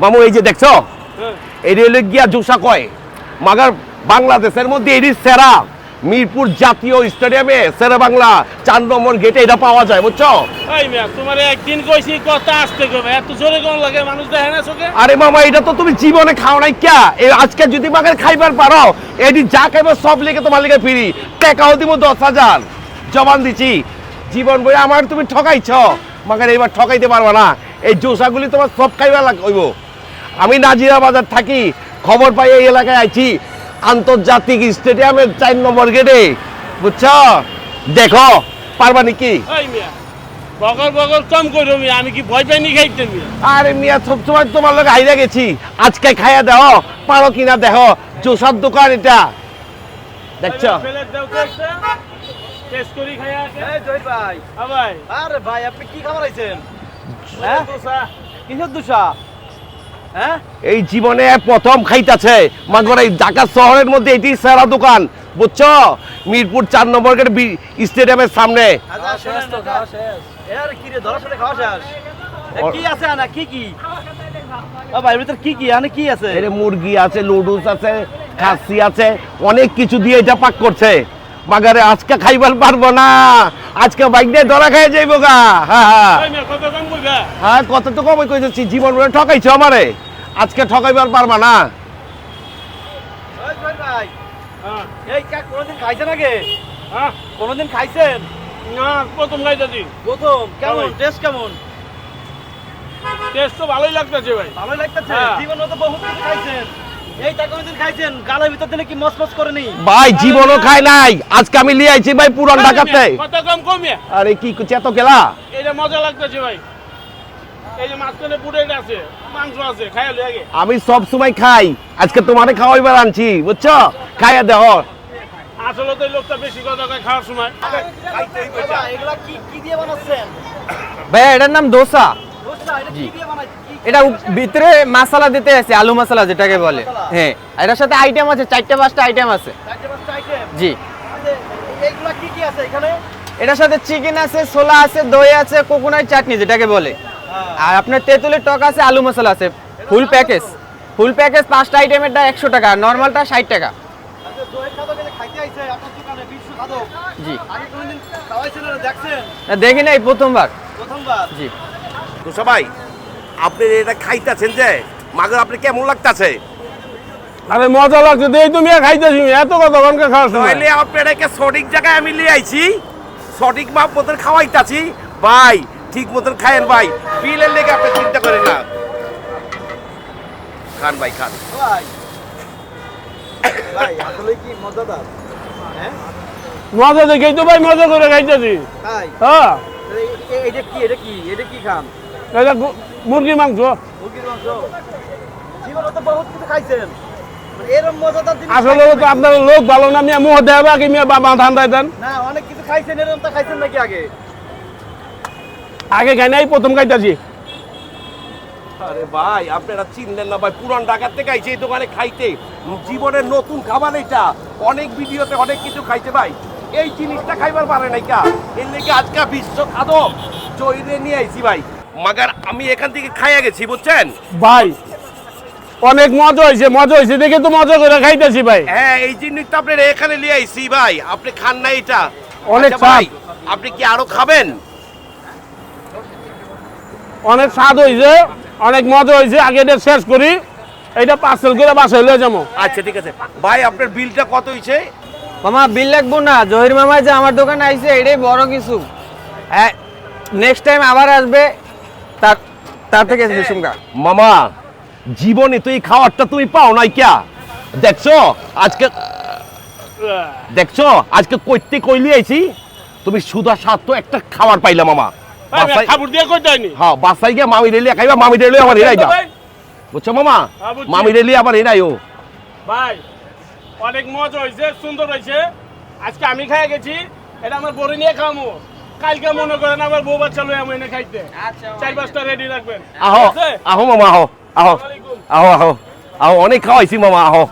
মামু এই যে দেখছ। এটি হলো গিয়া জোসা কয়? মাগার বাংলাদেশের মধ্যে এটি সেরা মিরপুর জাতীয় স্টেডিয়ামে সেরা বাংলা চার নম্বর গেটে এটা পাওয়া যায় বুঝছ? এই তোমার একদিন কইছি কথা আসতে কবে এত জোরে কোন লাগে মানুষ দেখে না চোখে? আরে মামা এটা তো তুমি জীবনে খাও নাই ক্যা এ আজকে যদি মাগার খাইবার পারো এটি যা খাইবার সব লিখে তোমার লিখে ফিরি। টাকাও দিব দশ হাজার। জবান দিছি। জীবন বই আমার তুমি ঠকাইছ। মাগার এবার ঠকাইতে পারবা না। এই জোসাগুলি তোমার সব খাইবার লাগবে আমি নাজিরা বাজার থাকি খবর পাই এই এলাকায় আইছি আন্তর্জাতিক স্টেডিয়ামের চার নম্বর গেটে। বুঝছ? দেখো পারবা নাকি? এই মিয়া বগল বগল কম করো মিয়া আমি কি ভয় পাইনি খাইতে মিয়া? আরে মিয়া সবসময় তোমার লোক হাইরা গেছি। আজকে খাইয়া দেও পারো কিনা দেখো জোসার দোকান এটা। দেখছ? ফেলে দাও তো একটা। টেস্ট করি খাইয়া এই জয় ভাই। ভাই। আরে ভাই আপনি কি খাবার আইছেন হ্যাঁ? কিসের দুষা? হ্যাঁ? এই জীবনে প্রথম খাইতাছে। মাগর এই ঢাকা শহরের মধ্যে এটি সেরা দোকান। বুঝছ? মিরপুর চার নম্বর গেট স্টেডিয়ামের সামনে। শেষ কি আছে আনা? কি কি? ও ভাই ভিতর কি কি? আনে কি আছে? এর মুরগি আছে লুডুস আছে খাসি আছে অনেক কিছু দিয়ে এটা পাক করছে। মাগারে আজকে খাইবার পারব না। আজকে বাইক দিয়ে ধরা খেয়ে যাইবো গা। হ্যাঁ হ্যাঁ কত হ্যাঁ কত তো কমই কইতেছি জীবন ভরে ঠকাইছো আমারে? আজকে ঠকাইবার পারবা না। হ্যাঁ। এই কোনদিন খাইছেন আগে? হ্যাঁ। কোনদিন খাইছেন? না প্রথম খাইতেছি। প্রথম? কেমন? টেস্ট কেমন? টেস্ট তো ভালোই লাগতেছে ভাই। ভালোই লাগতেছে? হ্যাঁ। জীবনে তো বহুত কিছু খাইছেন। এই তা কোনদিন খাইছেন? গালের ভিতর দিলে কি মস মস করে নি ভাই জীবনও খায় নাই। আজকে আমি লিয়ে আইছি ভাই পুরান ঢাকাতে। কত কম কমিয়ে আরে কি কুচি এত গেলা এটা মজা লাগতেছে ভাই। এই যে মাঝখানে পুরেট আছে মাংস আছে খাইয়া লই আগে আমি সব সময় খাই। আজকে তোমার খাওয়াইবার আনছি বুঝছ? খাইয়া দেহ। আসলে তো লোকটা বেশি কথা কয় খাওয়ার সময়। ভাইয়া এটার নাম দোসা। দোসা এটা কি দিয়ে বানাই কি এটা ভিতরে মশলা দিতে আছে আলু মশলা যেটাকে বলে। হ্যাঁ এটার সাথে আইটেম আছে চারটে পাঁচটা আইটেম আছে। জি। এইগুলা কি কি আছে এখানে? এটার সাথে চিকেন আছে ছোলা আছে দই আছে কোকোনাট চাটনি যেটাকে বলে। আর আপনার তেঁতুলের টক আছে আলু মশলা আছে ফুল প্যাকেজ ফুল প্যাকেজ পাঁচটা আইটেমেরটা একশো টাকা নর্মালটা ষাট টাকা। আচ্ছা জি। দেখি না এই প্রথমবার। প্রথমবার? জি। তো সবাই আপনি এটা খাইতেছেন যে মাগর আপনি কেমন লাগতাছে? আরে মজা লাগছে দেই তুমি খাইতেছি এত কথা কমকে খাওয়ার সময়? তাহলে আপনার একে সঠিক জায়গায় আমি লিয়ে আইছি সঠিক মাপ মতন খাওয়াইতাছি। ভাই ঠিক মতন খায়েন ভাই বিলের লেগে আপনি চিন্তা করেন না। খান ভাই খান। ভাই ভাই আসলে কি মজাদার? হ্যাঁ? মজা দেখেই তো ভাই মজা করে খাইতেছি। তাই? হ্যাঁ। এটা কি এটা কি এটা কি খান? এটা মুরগির মাংস। মুরগির মাংস। জীবনে তো বহুত কিছু খাইছেন। মানে আসলে তো আপনার লোক ভালো না মিয়া মুহ দেবা কি মিয়া বাবা ঠান্ডায় দেন। না অনেক কিছু খাইছেন এরকম তা খাইছেন নাকি আগে? আগে খাই নাই প্রথম খাইতেছি। আরে ভাই আপনারা চিনলেন না ভাই পুরান ঢাকার থেকে আইছে এই দোকানে খাইতে। জীবনের নতুন খাবার এটা। অনেক ভিডিওতে অনেক কিছু খাইছে ভাই। এই জিনিসটা খাইবার পারে নাই কা। এর লেগে আজকে বিশ্ব খাদক জয়রে নিয়ে আইছি ভাই। মাগার আমি এখান থেকে খাইয়া গেছি বুঝছেন? ভাই অনেক মজা হয়েছে মজা হয়েছে দেখে তো মজা করে খাইতেছি ভাই। হ্যাঁ এই জিনিসটা আপনার এখানে নিয়ে আইছি ভাই আপনি খান না এটা। অনেক আচ্ছা ভাই আপনি কি আরও খাবেন? অনেক স্বাদ হয়েছে অনেক মজা হয়েছে আগে এটা শেষ করি এটা পার্সেল করে বাসায় লয়ে যাব। আচ্ছা ঠিক আছে। ভাই আপনার বিলটা কত হয়েছে মামা বিল লাগবো না জহির মামা যে আমার দোকানে আইছে এটাই বড় কিছু। হ্যাঁ নেক্সট টাইম আবার আসবে তার তার থেকে শুনগা মামা জীবনে তো এই খাবারটা তুমি পাও নাই ক্যা? দেখছ? আজকে দেখছ? আজকে কইতে কইলি আইছি তুমি সুদা স্বাদ তো একটা খাবার পাইলা মামা। খাবার দিয়ে কই যায়নি হ্যাঁ বাসায় গিয়ে মামি রেলি খাইবা মামি রেলি আমার এরাই যা বুঝছ মামা? মামি রেলি আবার এরাই ও ভাই অনেক মজা হয়েছে সুন্দর হয়েছে আজকে আমি খাই গেছি এটা আমার বড় নিয়ে খামো। কালকে মনে করেন আমার বউ বাচ্চা লই আমি এনে খাইতে। চার পাঁচটা রেডি রাখবেন। আহো আহো মামা আহো আহো। আহো আহো। আহো অনেক খাওয়াইছি মামা আহো।